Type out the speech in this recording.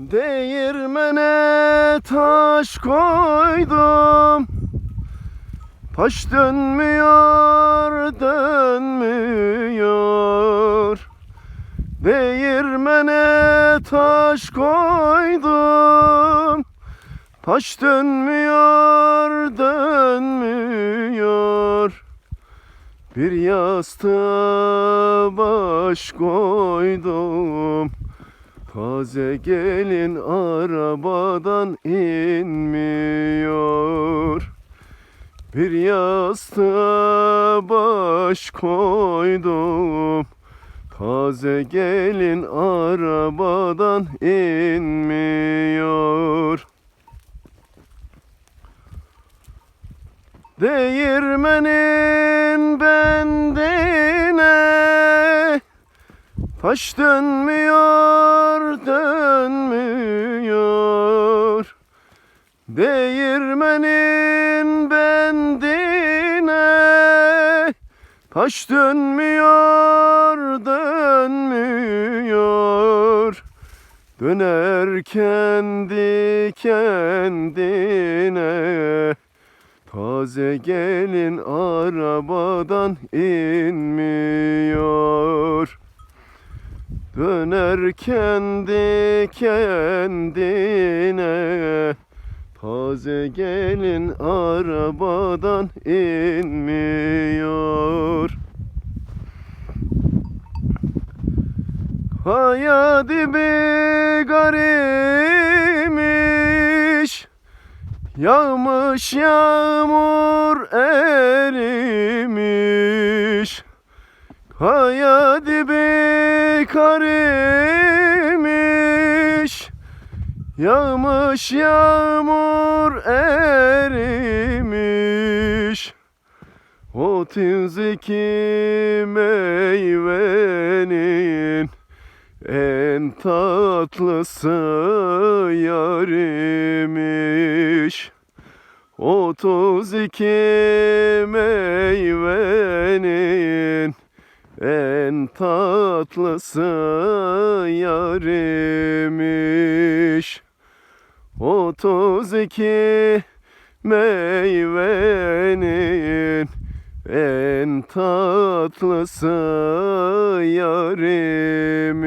Değirmene taş koydum. Taş dönmüyor, dönmüyor. Değirmene taş koydum. Taş dönmüyor, dönmüyor. Bir yastığa baş koydum Taze gelin arabadan inmiyor. Bir yastığa baş koydum. Taze gelin arabadan inmiyor. Değirmenin bendine Taş dönmüyor, Değirmenin bendine Taş dönmüyor, dönmüyor. Döner kendi kendine Taze gelin arabadan inmiyor. Döner kendi kendine Taze gelin arabadan inmiyor. Kaya dibi garimiş Yağmış yağmur erimiş. Kaya dibi karimiş Yağmış yağmur erimiş. Otuz iki meyvenin en tatlısı yarimiş. Otuz iki meyvenin en tatlısı yarimiş Otuz iki meyvenin en tatlısı yarimiş